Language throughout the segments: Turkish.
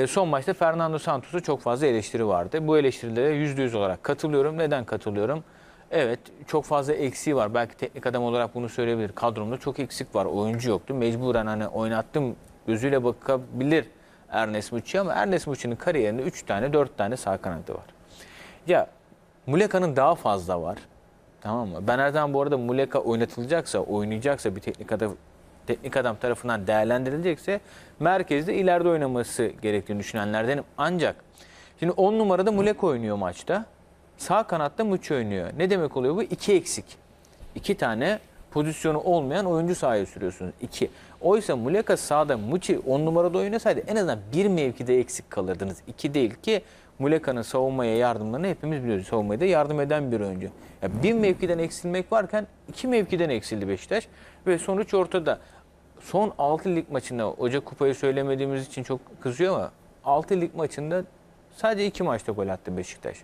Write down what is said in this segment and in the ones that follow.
Ee, son maçta Fernando Santos'a çok fazla eleştiri vardı. Bu eleştirilere %100 olarak katılıyorum. Neden katılıyorum? Evet çok fazla eksiği var. Belki teknik adam olarak bunu söyleyebilir. Kadromda çok eksik var. Oyuncu yoktu. Mecburen hani oynattım gözüyle bakabilir Ernest Muçi ama Ernest Muçi'nin kariyerinde 3 tane 4 tane sağ kanadı var. Ya Muleka'nın daha fazla var. Tamam mı? Ben zaman bu arada Muleka oynatılacaksa, oynayacaksa bir teknik adam teknik adam tarafından değerlendirilecekse merkezde ileride oynaması gerektiğini düşünenlerdenim. Ancak şimdi 10 numarada Muleka oynuyor maçta. Sağ kanatta Muçi oynuyor. Ne demek oluyor bu? İki eksik. İki tane pozisyonu olmayan oyuncu sahaya sürüyorsunuz. İki. Oysa Muleka sağda Muçi 10 numarada oynasaydı en azından bir mevkide eksik kalırdınız. İki değil ki Muleka'nın savunmaya yardımlarını hepimiz biliyoruz. Savunmaya da yardım eden bir oyuncu. Ya bir mevkiden eksilmek varken iki mevkiden eksildi Beşiktaş. Ve sonuç ortada. Son 6 lig maçında, Hoca Kupayı söylemediğimiz için çok kızıyor ama 6 lig maçında sadece iki maçta gol attı Beşiktaş.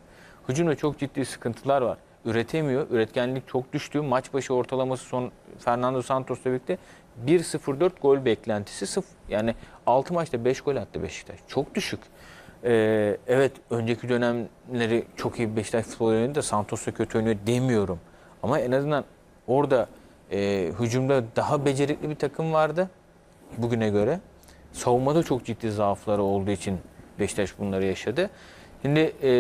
Hücumda çok ciddi sıkıntılar var. Üretemiyor. Üretkenlik çok düştü. Maç başı ortalaması son Fernando Santos'la birlikte 1-0-4 gol beklentisi 0. Yani 6 maçta 5 gol attı Beşiktaş. Çok düşük. Ee, evet önceki dönemleri çok iyi Beşiktaş futbol oynadı da Santos'la kötü oynuyor demiyorum. Ama en azından orada e, hücumda daha becerikli bir takım vardı bugüne göre. Savunmada çok ciddi zaafları olduğu için Beşiktaş bunları yaşadı. Şimdi e,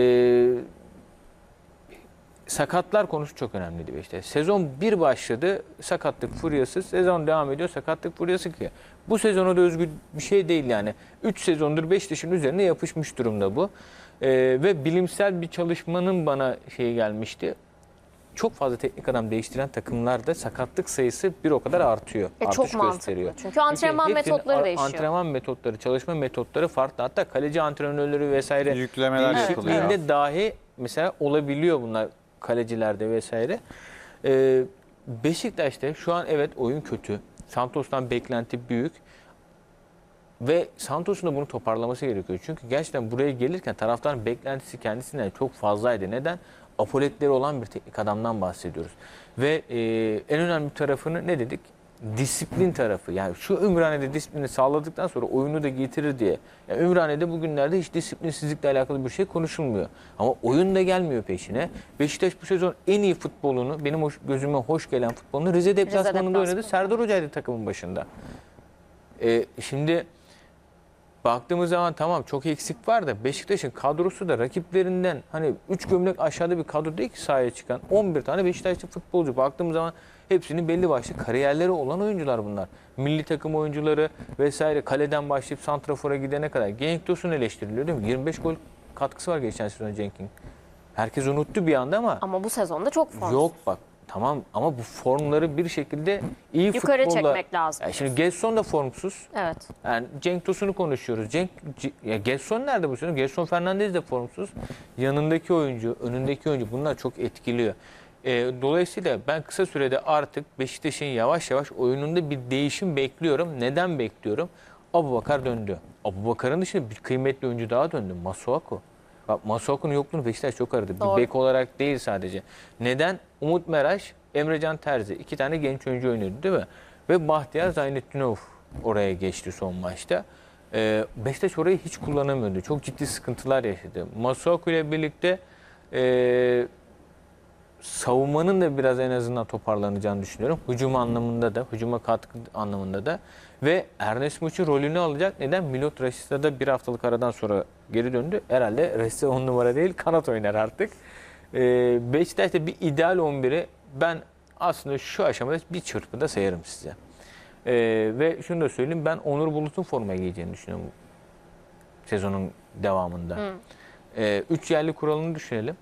sakatlar konusu çok önemliydi Beşiktaş. Sezon bir başladı sakatlık furyası. Sezon devam ediyor sakatlık furyası ki. Bu sezona da özgü bir şey değil yani. 3 sezondur Beşiktaş'ın üzerine yapışmış durumda bu. Ee, ve bilimsel bir çalışmanın bana şey gelmişti. Çok fazla teknik adam değiştiren takımlarda sakatlık sayısı bir o kadar artıyor. E, artış çok mantıklı. gösteriyor. Çünkü antrenman hepsinin metotları değişiyor. Antrenman metotları, çalışma metotları farklı. Hatta kaleci antrenörleri vesaire Yüklemeler değişikliğinde yapılıyor. dahi mesela olabiliyor bunlar kalecilerde vesaire. Ee, Beşiktaş'ta şu an evet oyun kötü. Santos'tan beklenti büyük. Ve Santos'un da bunu toparlaması gerekiyor. Çünkü gerçekten buraya gelirken taraftarın beklentisi kendisinden çok fazlaydı. Neden? Apoletleri olan bir teknik adamdan bahsediyoruz. Ve e, en önemli tarafını ne dedik? Disiplin tarafı. Yani şu Ümraniye'de disiplini sağladıktan sonra oyunu da getirir diye. Yani Ümraniye'de bugünlerde hiç disiplinsizlikle alakalı bir şey konuşulmuyor. Ama oyun da gelmiyor peşine. Beşiktaş bu sezon en iyi futbolunu, benim hoş, gözüme hoş gelen futbolunu Rize deplasmanında oynadı. Serdar Hoca'ydı takımın başında. E, şimdi baktığımız zaman tamam çok eksik var da Beşiktaş'ın kadrosu da rakiplerinden hani 3 gömlek aşağıda bir kadro değil ki sahaya çıkan 11 tane Beşiktaşlı futbolcu. Baktığımız zaman hepsinin belli başlı kariyerleri olan oyuncular bunlar. Milli takım oyuncuları vesaire kaleden başlayıp santrafora gidene kadar. Genk Tosun eleştiriliyor değil mi? 25 gol katkısı var geçen sezon Cenk'in. Herkes unuttu bir anda ama Ama bu sezonda çok formsuz. yok bak tamam ama bu formları bir şekilde iyi Yukarı futbolla... çekmek lazım. Ya şimdi Gesson da formsuz. Evet. Yani Cenk Tosun'u konuşuyoruz. Cenk C- ya Gesson nerede bu sezon? Gesson Fernandez de formsuz. Yanındaki oyuncu, önündeki oyuncu bunlar çok etkiliyor. Ee, dolayısıyla ben kısa sürede artık Beşiktaş'ın yavaş yavaş oyununda bir değişim bekliyorum. Neden bekliyorum? Abubakar döndü. Abubakar'ın dışında bir kıymetli oyuncu daha döndü. Masuako. Bak Masuako'nun yokluğunu Beşiktaş çok aradı. Doğru. Bir bek olarak değil sadece. Neden? Umut Meraş, Emrecan Terzi. iki tane genç oyuncu oynuyordu değil mi? Ve Bahtiyar Zaynettinov oraya geçti son maçta. Ee, Beşiktaş orayı hiç kullanamıyordu. Çok ciddi sıkıntılar yaşadı. Masuaku ile birlikte e, savunmanın da biraz en azından toparlanacağını düşünüyorum. Hücum anlamında da, hücuma katkı anlamında da. Ve Ernest Muçi rolünü alacak. Neden? Milot Rashica da bir haftalık aradan sonra geri döndü. Herhalde Rashica on numara değil, kanat oynar artık. Ee, Beşiktaş'ta bir ideal 11'i ben aslında şu aşamada bir çırpıda sayarım size. Ee, ve şunu da söyleyeyim, ben Onur Bulut'un forma giyeceğini düşünüyorum sezonun devamında. Hı. Ee, üç yerli kuralını düşünelim.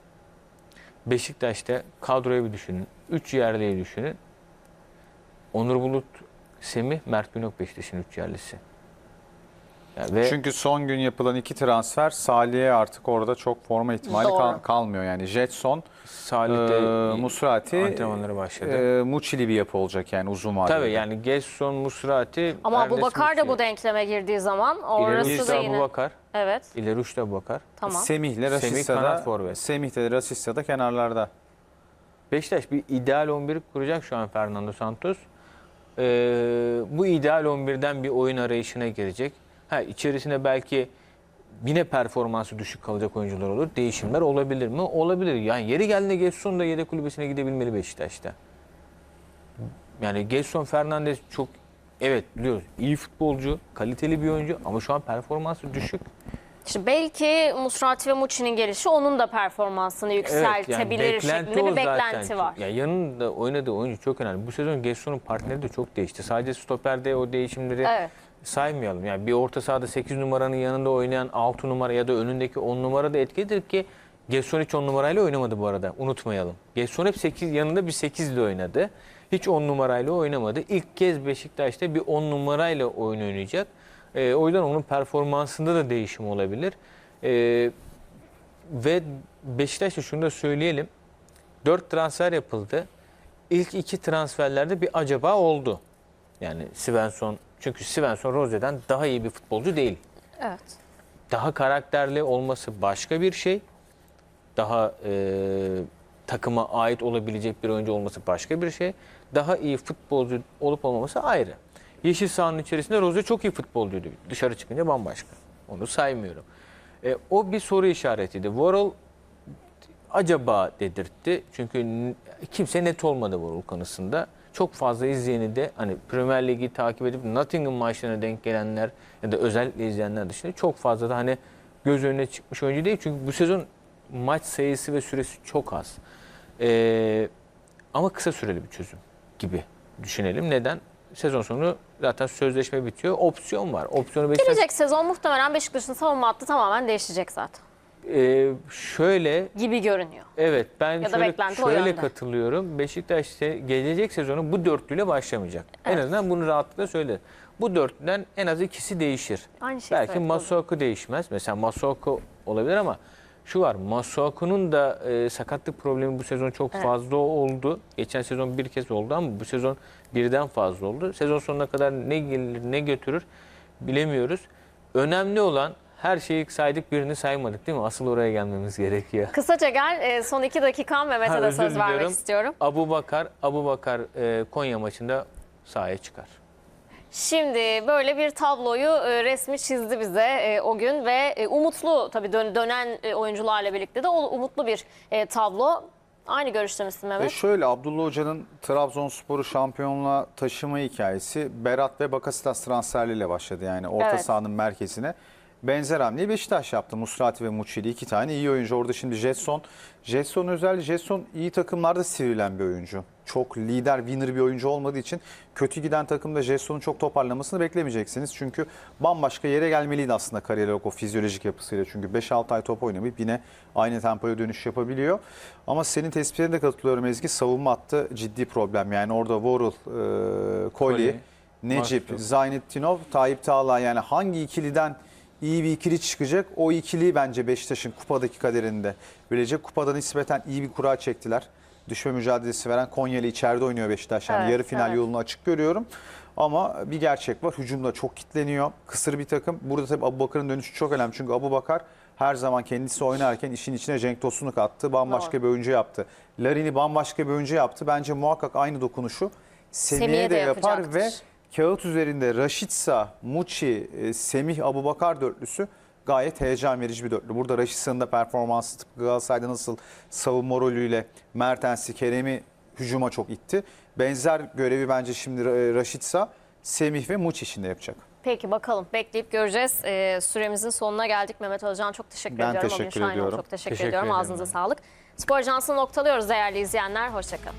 Beşiktaş'ta kadroyu bir düşünün. Üç yerliyi düşünün. Onur Bulut, Semih, Mert Günok Beşiktaş'ın üç yerlisi. Ya ve Çünkü son gün yapılan iki transfer Salih'e artık orada çok forma ihtimali Doğru. kal- kalmıyor. Yani Jetson, Salih de e, Musrati, antrenmanlara başladı. e, Muçili bir yapı olacak yani uzun vadede. Tabii yani Gesson, Musrati, Ama Ernest Abubakar da Muçi. bu denkleme girdiği zaman orası uçta da yine. Abubakar, Evet. ileri uçta Abubakar. Tamam. Semih'le Semih Rashica kanat da, forvet. Semih de Rashica da kenarlarda. Beşiktaş bir ideal 11 kuracak şu an Fernando Santos. Ee, bu ideal 11'den bir oyun arayışına girecek. Ha içerisine belki yine performansı düşük kalacak oyuncular olur. Değişimler olabilir mi? Olabilir. Yani yeri geldiğinde Gesson da yedek kulübesine gidebilmeli Beşiktaş'ta. Yani Gesson Fernandes çok evet biliyoruz iyi futbolcu, kaliteli bir oyuncu ama şu an performansı düşük. İşte belki Musrati ve Muçi'nin gelişi onun da performansını yükseltebilir şeklinde bir beklenti var. Ya yanında oynadığı oyuncu çok önemli. Bu sezon Gesson'un partneri de çok değişti. Sadece stoperde o değişimleri Evet. saymayalım. Yani bir orta sahada 8 numaranın yanında oynayan 6 numara ya da önündeki 10 numara da etkilidir ki Gesson hiç 10 numarayla oynamadı bu arada. Unutmayalım. Gesson hep 8 yanında bir 8 ile oynadı. Hiç 10 numarayla oynamadı. İlk kez Beşiktaş'ta bir 10 numarayla oyun oynayacak. Ee, o yüzden onun performansında da değişim olabilir. Ee, ve Beşiktaş'ta şunu da söyleyelim. 4 transfer yapıldı. İlk iki transferlerde bir acaba oldu. Yani Svensson çünkü Svensson Rose'den daha iyi bir futbolcu değil. Evet. Daha karakterli olması başka bir şey. Daha e, takıma ait olabilecek bir oyuncu olması başka bir şey. Daha iyi futbolcu olup olmaması ayrı. Yeşil sahanın içerisinde Rose çok iyi futbolcuydu. Dışarı çıkınca bambaşka. Onu saymıyorum. E, o bir soru işaretiydi. Worrell acaba dedirtti. Çünkü kimse net olmadı Worrell konusunda. Çok fazla izleyeni de hani Premier Ligi takip edip Nottingham maçlarına denk gelenler ya da özellikle izleyenler dışında çok fazla da hani göz önüne çıkmış oyuncu değil. Çünkü bu sezon maç sayısı ve süresi çok az. Ee, ama kısa süreli bir çözüm gibi düşünelim. Neden? Sezon sonu zaten sözleşme bitiyor. Opsiyon var. Opsiyonu Beşiktaş Gelecek sezon muhtemelen Beşiktaş'ın savunma hattı tamamen değişecek zaten Ee, şöyle gibi görünüyor. Evet ben Ya şöyle, şöyle katılıyorum. Beşiktaş ise gelecek sezonu bu dörtlüyle başlamayacak. En Evet. azından bunu rahatlıkla söylerim. Bu dörtlüden en az ikisi değişir. Aynı şey Belki. Masuaku değişmez. Mesela Masuaku olabilir ama şu var. Masuaku'nun da e, sakatlık problemi bu sezon çok Evet. fazla oldu. Geçen sezon bir kez oldu ama bu sezon birden fazla oldu. Sezon sonuna kadar ne gelir ne götürür bilemiyoruz. Önemli olan her şeyi saydık birini saymadık değil mi? Asıl oraya gelmemiz gerekiyor. Kısaca gel e, son iki dakika Mehmet'e de söz vermek diliyorum. istiyorum. Abu Bakar, Abu Bakar e, Konya maçında sahaya çıkar. Şimdi böyle bir tabloyu e, resmi çizdi bize e, o gün ve e, umutlu tabii dön- dönen e, oyuncularla birlikte de o umutlu bir e, tablo. Aynı görüşte misin Mehmet? şöyle Abdullah Hoca'nın Trabzonspor'u şampiyonluğa taşıma hikayesi Berat ve Bakasitas transferleriyle başladı. Yani orta Evet. sahanın merkezine. Benzer hamleyi Beşiktaş yaptı. Musrati ve Muçili iki tane iyi oyuncu. Orada şimdi Jetson. Jetson özel. Jetson iyi takımlarda sivrilen bir oyuncu. Çok lider, winner bir oyuncu olmadığı için kötü giden takımda Jetson'un çok toparlamasını beklemeyeceksiniz. Çünkü bambaşka yere gelmeliydi aslında kariyer olarak o fizyolojik yapısıyla. Çünkü 5-6 ay top oynamayıp yine aynı tempoya dönüş yapabiliyor. Ama senin tespitine de katılıyorum Ezgi. Savunma hattı ciddi problem. Yani orada Vorul, e, Koli, Koli, Necip. Zaynettinov, Tayyip Tağla yani hangi ikiliden iyi bir ikili çıkacak? O ikiliyi bence Beşiktaş'ın kupadaki kaderinde bilecek. Kupada nispeten iyi bir kura çektiler. Düşme mücadelesi veren Konya'lı içeride oynuyor Beşiktaş. Yani Evet, yarı final evet. yolunu açık görüyorum. Ama bir gerçek var. Hücumda çok kitleniyor. Kısır bir takım. Burada tabii Abubakar'ın dönüşü çok önemli. Çünkü Abubakar her zaman kendisi oynarken işin içine Cenk Tosun'u kattı. Bambaşka Doğru. bir oyuncu yaptı. Larin'i bambaşka bir oyuncu yaptı. Bence muhakkak aynı dokunuşu Semih'e Semih'e de de yapar ve yapacaktır. Kağıt üzerinde Raşitsa, Muçi, e, Semih, Abubakar dörtlüsü gayet heyecan verici bir dörtlü. Burada Raşitsa'nın da performansı tıpkı Galatasaray'da nasıl savunma rolüyle Mertens'i, Kerem'i hücuma çok itti. Benzer görevi bence şimdi Ra- Raşitsa, Semih ve Muçi için de yapacak. Peki bakalım bekleyip göreceğiz. E, süremizin sonuna geldik. Mehmet Özcan çok teşekkür Ben ediyorum. teşekkür ediyorum. Çok teşekkür, Teşekkür ediyorum. ederim Ağzınıza ben. sağlık. Spor Ajansı'nı noktalıyoruz değerli izleyenler. Hoşçakalın.